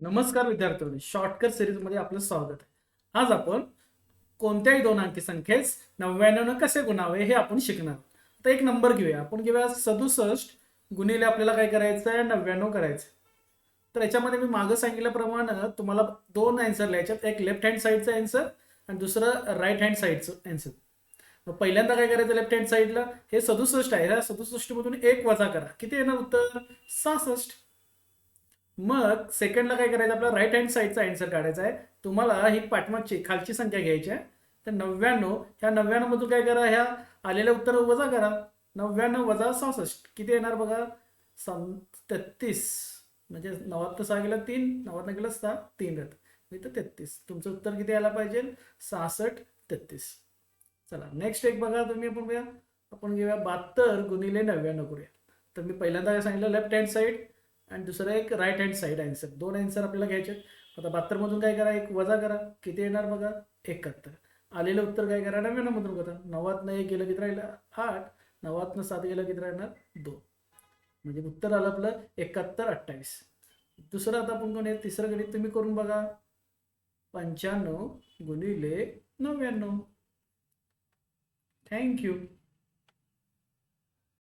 नमस्कार विद्यार्थ्यांनी शॉर्टकट सिरीजमध्ये आपलं स्वागत आहे. आज आपण कोणत्याही दोन अंकी संख्येस नव्याण्णवनं कसे गुणावे हे आपण शिकणार तर एक नंबर घेऊया. आपण घेऊया सदुसष्ट गुणिले आपल्याला काय करायचं आहे नव्याण्णव करायचं तर याच्यामध्ये मी मागं सांगितल्याप्रमाणे तुम्हाला दोन अँसर लिहायच्यात एक लेफ्ट हँड साईडचं अँसर आणि दुसरं राईट हँड साईडचं अँसर मग पहिल्यांदा काय करायचं लेफ्ट हँड साईडला हे सदुसष्ट आहे. ह्या सदुसष्टमधून एक वजा करा. किती येणार उत्तर? सहासष्ट. मग सेकंडला काय करायचं? आपला राईट हँड साईडचा आन्सर काढायचा आहे. तुम्हाला ही पाठमागची खालची संख्या घ्यायची आहे. तर नव्याण्णव ह्या नव्याण्णव मधून काय करा? ह्या आलेल्या उत्तर वजा करा. नव्याण्णव वजा सहासष्ट. किती येणार बघा? सं तेहतीस. म्हणजे नव्वद सहा गेला तीन नव्वद गेला सहा तीन राहत तर तेहतीस. तुमचं उत्तर किती यायला पाहिजे? सहासष्ट तेहतीस. चला नेक्स्ट एक बघा तुम्ही आपण बघूया. आपण घेऊया बहात्तर गुणिले नव्याण्णव करूया. तर मी पहिल्यांदा काय सांगितलं लेफ्ट हँड साईड आणि दुसरं एक राईट हँड साईड आन्सर दोन आन्सर आपल्याला घ्यायचे आहेत. आता बहात्तरमधून काय करा? एक वजा करा. किती येणार बघा? एकाहत्तर. आलेलं उत्तर काय करा? नव्याण्णवमधून बघा. नव्वदनं एक गेलं किती राहिलं? आठ. नव्वदनं सात गेलं किती राहणार? दोन. म्हणजे उत्तर आलं आपलं एकाहत्तर अठ्ठावीस. दुसरं आता आपण कोण तिसरं गणित तुम्ही करून बघा. पंच्याण्णव गुणिले नव्याण्णव. थँक्यू